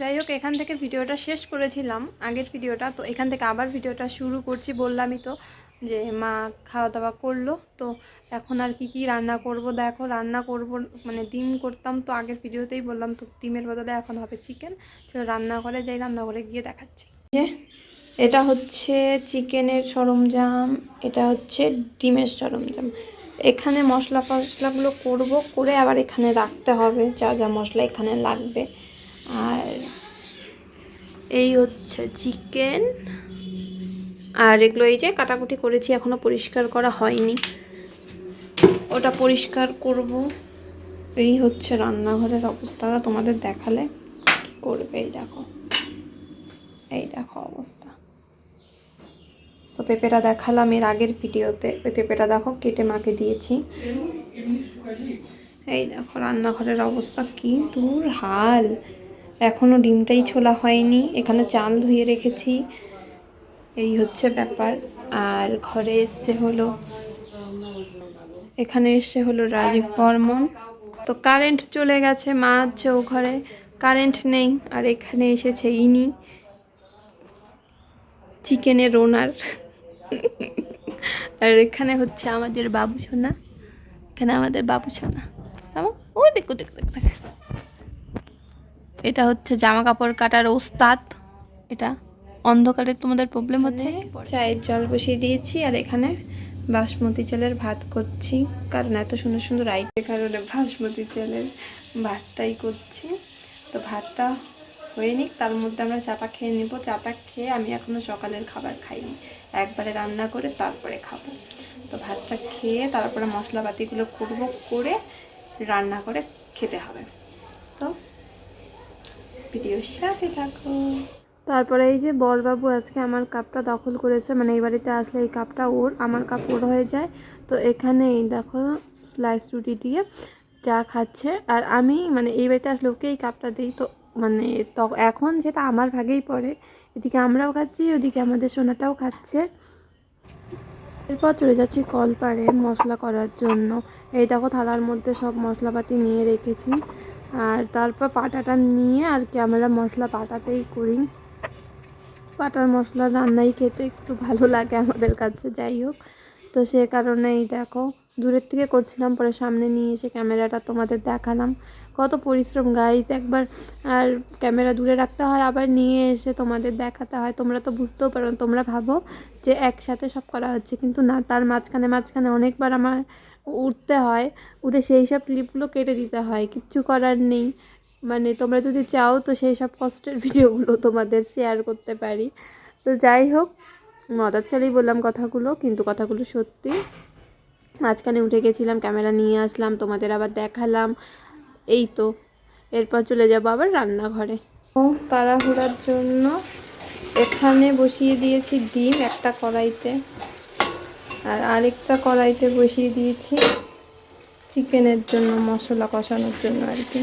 যাই হোক, এখান থেকে ভিডিওটা শেষ করেছিলাম, আগের ভিডিওটা। তো এখান থেকে আবার ভিডিওটা শুরু করছি, বললামই তো যে মা খাওয়া দাওয়া করল। তো এখন আর কি কি রান্না করব? দেখো, রান্না করব মানে ডিম করতাম তো আগের ভিডিওতেই বললাম তো, ডিমের বদলে এখন হবে চিকেন। তো রান্না করে যাই রান্না করে গিয়ে দেখাচ্ছি। যে এটা হচ্ছে চিকেনের সরঞ্জাম, এটা হচ্ছে ডিমের সরঞ্জাম। এখানে মশলা ফসলাগুলো করব, করে আবার এখানে রাখতে হবে, যা যা মশলা এখানে লাগবে। আর এই হচ্ছে চিকেন আর এগুলো এই যে কাটাকুটি করেছি এখনও পরিষ্কার করা হয়নি। ওটা পরিষ্কার করব। এই হচ্ছে রান্নাঘরের অবস্থা। তোমাদের দেখালে কি করবে, এই দেখো। এই দেখো অবস্থা। তো পেঁপেটা দেখালাম এর আগের ভিডিওতে। ওই পেঁপেটা দেখো, কেটে মাকে দিয়েছি। এই দেখো, রান্নাঘরের অবস্থা কি দূর হাল। এখনও ডিমটাই ছোলা হয়নি, এখানে চাল ধুয়ে রেখেছি। এই হচ্ছে ব্যাপার। আর ঘরে এসছে হলো, এখানে এসছে হলো রাজীব বর্মন। তো কারেন্ট চলে গেছে মা আছে ও ঘরে কারেন্ট নেই। আর এখানে এসেছে ইনি, চিকেনের ওনার আর এখানে হচ্ছে আমাদের বাবু সোনা, এখানে আমাদের বাবু সোনা। ও দেখো দেখো দেখো দেখো। এটা হচ্ছে জামা কাপড় কাটার ওস্তাদ। এটা অন্ধকারে তোমাদের প্রবলেম হচ্ছে? চায়ের জল বসিয়ে দিয়েছি আর এখানে বাসমতি চালের ভাত করছি। কারণ এত সুন্দর সুন্দর আইটে কারণে বাসমতি চালের ভাতটাই করছি। তো ভাতটা হয়ে নিক তার মধ্যে আমরা চাপা খেয়ে নেব। চাপা খেয়ে আমি এখনও সকালের খাবার খাইনি। একবারে রান্না করে তারপরে খাব। তো ভাতটা খেয়ে তারপরে মশলাপাতিগুলো করব করে রান্না করে খেতে হবে। তো ভিডিওর সাথে থাকো। তারপরে এই যে বরবাবু আজকে আমার কাপটা দখল করেছে মানে এই বাড়িতে আসলে এই কাপটা ওর, আমার কাপ ওর হয়ে যায়। তো এখানে এই দেখো স্লাইস রুটি দিয়ে চা খাচ্ছে। আর আমি মানে এই বাড়িতে আসলে ওকে এই কাপটা দিই, তো মানে এখন যেটা আমার ভাগেই পড়ে। এদিকে আমরাও খাচ্ছি, ওদিকে আমাদের সোনাটাও খাচ্ছে। এরপর চলে যাচ্ছি কলপাড়ে মশলা করার জন্য। এই দেখো থালার মধ্যে সব মশলাপাতি নিয়ে রেখেছি। আর তারপর পাটাটা নিয়ে আর কি আমরা মশলা পাটাতেই করি। পাটার মশলা রান্নাই খেতে একটু ভালো লাগে আমাদের কাছে, যাই হোক। তো সে কারণেই দেখো দূরের থেকে করছিলাম, পরে সামনে নিয়ে এসে ক্যামেরাটা তোমাদের দেখালাম। কত পরিশ্রম গাইস একবার আর ক্যামেরা দূরে রাখতে হয়, আবার নিয়ে এসে তোমাদের দেখাতে হয়। তোমরা তো বুঝতেও পারো, তোমরা ভাবো যে একসাথে সব করা হচ্ছে, কিন্তু না, তার মাঝখানে মাঝখানে অনেকবার আমার উঠতে হয় উঠে সেই সব ক্লিপগুলো কেটে দিতে হয়, কিচ্ছু করার নেই। মানে তোমরা যদি চাও তো সেই সব কষ্টের ভিডিওগুলো তোমাদের শেয়ার করতে পারি। তো যাই হোক মজার চালেই বললাম কথাগুলো, কিন্তু কথাগুলো সত্যি। মাঝখানে উঠে গেছিলাম ক্যামেরা নিয়ে আসলাম, তোমাদের আবার দেখালাম। এই তো, এরপর চলে যাব আবার রান্নাঘরে। ও তাড়াহুড়ার জন্য এখানে বসিয়ে দিয়েছি ডিম, একটা কড়াইতে। আর আরেকটা কড়াইতে বসিয়ে দিয়েছি চিকেনের জন্য, মশলা কষানোর জন্য আর কি।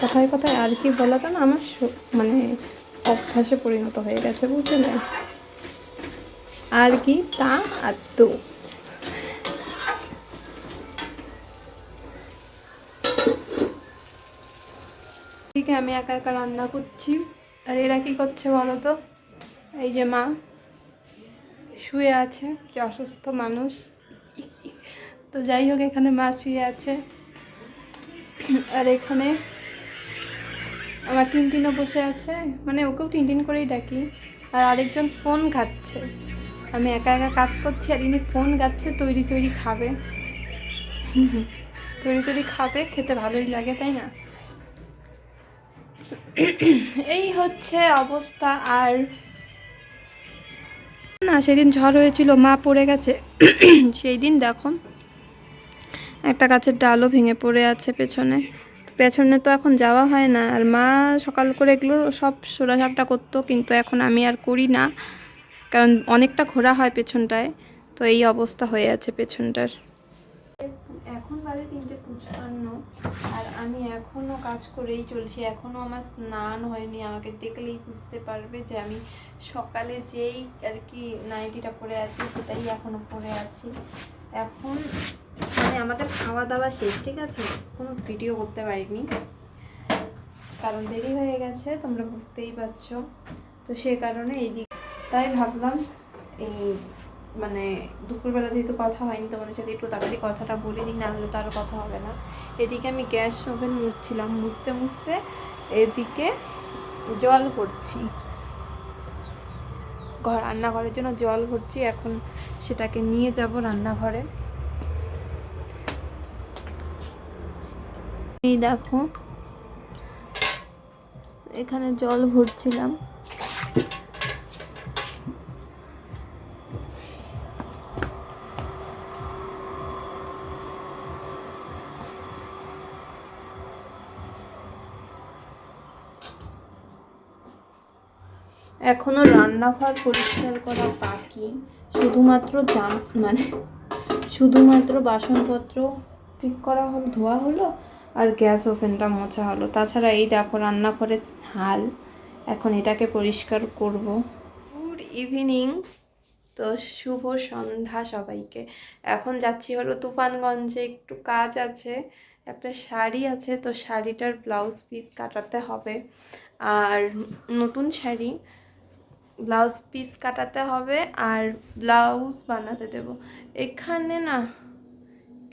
কথায় কথায় আর কি বলাটা না, আমার মানে অভ্যাসে পরিণত হয়ে গেছে, বুঝলে? আর কি? তা আর তো। আমি একা একা রান্না করছি। আর এরা কি করছে বলো তো? এই যে মা শুয়ে আছে, যে অসুস্থ মানুষ। তো যাই হোক, এখানে মা শুয়ে আছে। আর এখানে আমার টিনটিনও বসে আছে। মানে ওকেও টিনটিন করেই ডাকি। আর আরেকজন ফোন খাচ্ছে আমি একা একা কাজ করছি আর ইনি ফোন গাচ্ছে তৈরি তৈরি খাবে। তৈরি তৈরি খাবে, খেতে ভালোই লাগে, তাই না? এই হচ্ছে অবস্থা। আর না, সেদিন ঝড় হয়েছিল, মা পড়ে গেছে। সেই দিন দেখো, একটা গাছের ডালও ভেঙে পড়ে আছে পেছনে। পেছনে তো এখন যাওয়া হয় না। আর মা সকাল করে এগুলো সব সোরাসাপটা করতো, কিন্তু এখন আমি আর করি না। কারণ অনেকটা ঘোরা হয় পেছনটায়, তো এই অবস্থা হয়ে আছে পেছনটার। এখন বাজে তিনটে পুচপান্ন, আর আমি এখনও কাজ করেই চলছি। এখনও আমার স্নান হয়নি, আমাকে দেখলেই বুঝতে পারবে যে আমি সকালে যেই আর কি নাইটিটা পরে আছি, সেটাই এখনও পরে আছি। এখন আমাদের খাওয়া দাওয়া শেষ, ঠিক আছে? কোনো ভিডিও করতে পারিনি। কারণ দেরি হয়ে গেছে, তোমরা বুঝতেই পারছ। তো সে কারণে এই দিক তাই ভাবলাম এই মানে দুপুরবেলা যেহেতু কথা হয়নি, তোমাদের সাথে একটু তাড়াতাড়ি কথাটা বলে দিই, না হলে তো আরও কথা হবে না। এদিকে আমি গ্যাস ওভেন মুছছিলাম, মুছতে মুছতে এদিকে জল ভরছি। ঘর রান্নাঘরের জন্য জল ভরছি, এখন সেটাকে নিয়ে যাব রান্নাঘরে। এই দেখো। এখানে জল ভরছিলাম। এখনও রান্নাঘর পরিষ্কার করা বাকি। শুধুমাত্র জাম মানে শুধুমাত্র বাসনপত্র ঠিক করা হলো, ধোয়া হলো আর গ্যাস ওভেনটা মোছা হলো। তাছাড়া এই দেখো, রান্নাঘরের হাল এখন এটাকে পরিষ্কার করব। Good evening. তো শুভ সন্ধ্যা সবাইকে। এখন যাচ্ছি হলো তুফানগঞ্জে। একটু কাজ আছে, একটা শাড়ি আছে, তো শাড়িটার ব্লাউজ পিস কাটাতে হবে। আর নতুন শাড়ি, ব্লাউজ পিস কাটাতে হবে আর ব্লাউজ বানাতে দেব। এখানে না,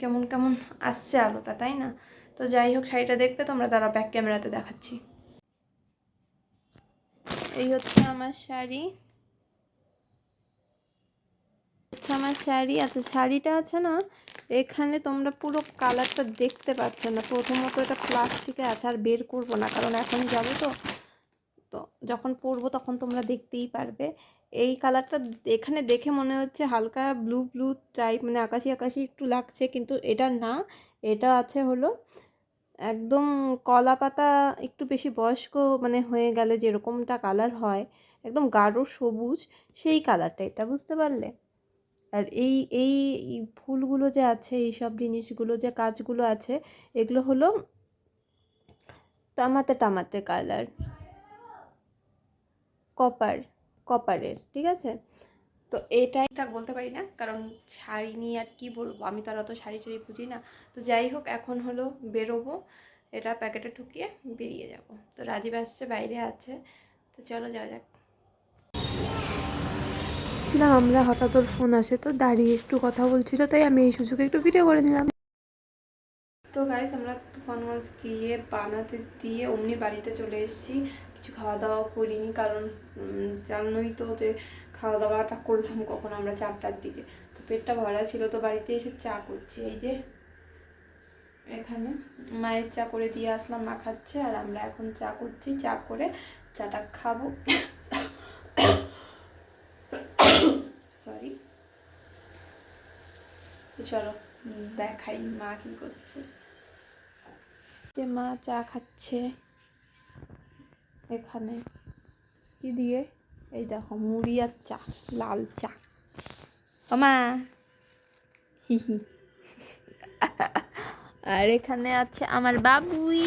কেমন কেমন আসছে আলোটা, তাই না? তো যাই হোক, শাড়িটা দেখবে তোমরা তারা ব্যাক ক্যামেরাতে দেখাচ্ছি। এই হচ্ছে আমার শাড়ি। হচ্ছে আমার শাড়ি। আচ্ছা শাড়িটা আছে না, এখানে তোমরা পুরো কালারটা দেখতে পাচ্ছ না। প্রথমত এটা প্লাস্টিকে আছে, আর বের করব না, কারণ এখন যাব তো। তো যখন পরবো তখন তোমরা দেখতেই পারবে। এই কালারটা এখানে দেখে মনে হচ্ছে হালকা ব্লু ব্লু টাইপ মানে আকাশি আকাশি একটু লাগছে, কিন্তু এটা না। এটা আছে হলো একদম কলা পাতা একটু বেশি বয়স্ক মানে হয়ে গেলে যেরকমটা কালার হয়, একদম গাঢ় সবুজ, সেই কালারটা এটা বুঝতে পারলে? আর এই এই ফুলগুলো যে আছে এই সব জিনিসগুলো যে কাজগুলো আছে, এগুলো হলো তামাতে টামাতে কালার কপার কপারের ঠিক আছে? তো এটাই তা বলতে পারি না কারণ শাড়ি নিয়ে আর কি বলব? আমি তো আর অত শাড়ি টাড়ি বুঝি না। তো যাই হোক এখন হলো বেরোবো এটা প্যাকেটে ঠুকিয়ে বেরিয়ে যাব। তো রাজীব আসছে বাইরে আছে তো চলো যাওয়া যাক। ছিলাম আমরা হঠাৎ ওর ফোন আসে তো দাঁড়িয়ে একটু কথা বলছিল তাই আমি এই সুযোগে একটু ভিডিও করে নিলাম। তো গাইস আমরা তুফানগঞ্জ গিয়ে বানাতে দিয়ে অমনি বাড়িতে চলে এসেছি। কিছু খাওয়া দাওয়া করিনি কারণ জানোই তো যে খাওয়া দাওয়াটা করলাম কখন আমরা চারটার দিকে। তো পেটটা ভরা ছিল, তো বাড়িতে এসে চা করছি। এই যে এখানে মায়ের চা করে দিয়ে আসলাম, মা খাচ্ছে আর আমরা এখন চা করছি। চা করে চাটা খাব। সরি চলো দেখাই মা কি করছে। যে মা চা খাচ্ছে এখানে। কি দিয়ে? এই দেখো, মুড়ি আর চা, লাল চা। ও মা। হি হি। আর এখানে আছে আমার বাবুই।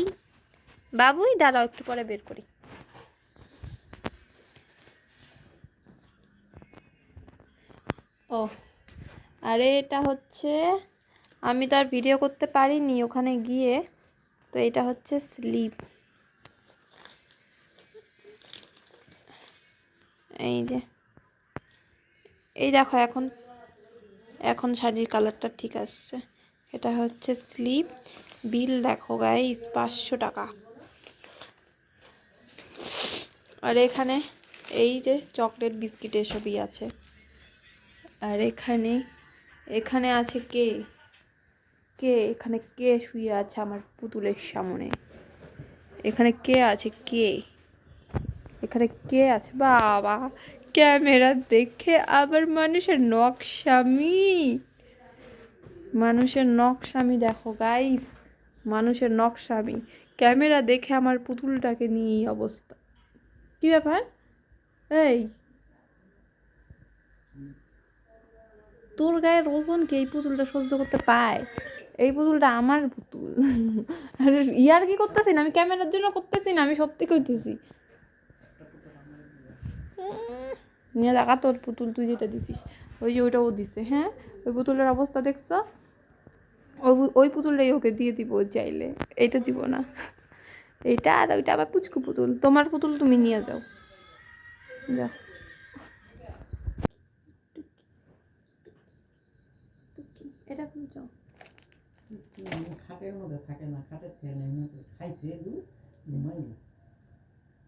বাবুই, দাঁড়াও, একটু পরে বের করি। ও আরে এটা হচ্ছে, আমি তো আর ভিডিও করতে পারিনি ওখানে গিয়ে। তো এটা হচ্ছে স্লিপ। এই যে। এই দেখো এখন এখন শাড়ির কালারটা ঠিক আসছে। এটা হচ্ছে স্লিপ। বিল দেখো গাইস পাঁচশো টাকা। আর এখানে এই যে চকলেট বিস্কিট এসবই আছে। আর এখানে এখানে আছে কে? কে? এখানে কে শুয়ে আছে আমার পুতুলের সামনে? এখানে কে আছে কে? এখানে কে আছে? বাবা, ক্যামেরা দেখে আবার মানুষের নকশামি মানুষের নকশামি দেখো গাইস মানুষের নকশামি ক্যামেরা দেখে আমার পুতুলটাকে নিয়ে এই অবস্থা। কি ব্যাপার? এই, তোর গায়ের ওজন কি এই পুতুলটা সহ্য করতে পায়? এই পুতুলটা আমার পুতুল। ইয়ার কি করতেছি না? আমি ক্যামেরার জন্য করতেছি না, আমি সত্যি করতেছি নিয়ে দেখা তোর পুতুল তুই যেটা দিছিস। ওই যে ওইটা ও দিছে হ্যাঁ? ওই পুতুলের অবস্থা দেখছ? ওই- ওই পুতুলটাই ওকে দিয়ে দিব চাইলে। এইটা দিব না। এইটা আর ওইটা আবার পুচকু পুতুল। তোমার পুতুল তুমি নিয়ে যাও। যাও এটা খুঁজো খাটের মধ্যে থাকে না খাটের থেকে খাইছে ঘুমাই না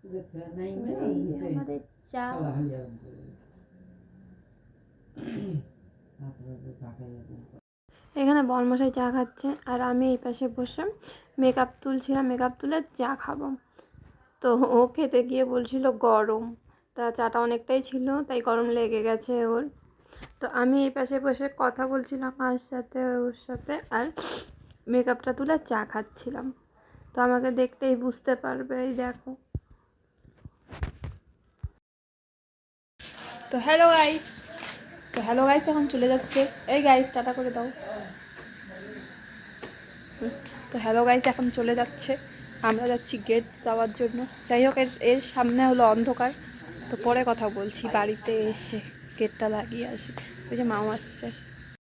পুরের থেকে নাই না এই যে আমাদের চা। এখানে বরমশাই চা খাচ্ছে আর আমি এই পাশে বসে মেকআপ তুলছিলাম মেকআপ তুলে চা খাব। তো ও খেতে গিয়ে বলছিল গরম। তা চাটা অনেকটাই ছিল, তাই গরম লেগে গেছে ওর। তো আমি এই পাশে বসে কথা বলছিলাম আর সাথে, ওর সাথে আর মেকআপটা তুলে চা খাচ্ছিলাম। তো আমাকে দেখতেই বুঝতে পারবে, এই দেখো। তো হ্যালো গাইস তো হ্যালো গাইস এখন চলে যাচ্ছে। এই গাইস টাটা করে দাও। তো হ্যালো গাইস এখন চলে যাচ্ছে। আমরা যাচ্ছি গেট যাওয়ার জন্য। যাই হোক, এর এর সামনে হলো অন্ধকার। তো পরে কথা বলছি, বাড়িতে এসে গেটটা লাগিয়ে আসি। ওই যে মাও আসছে।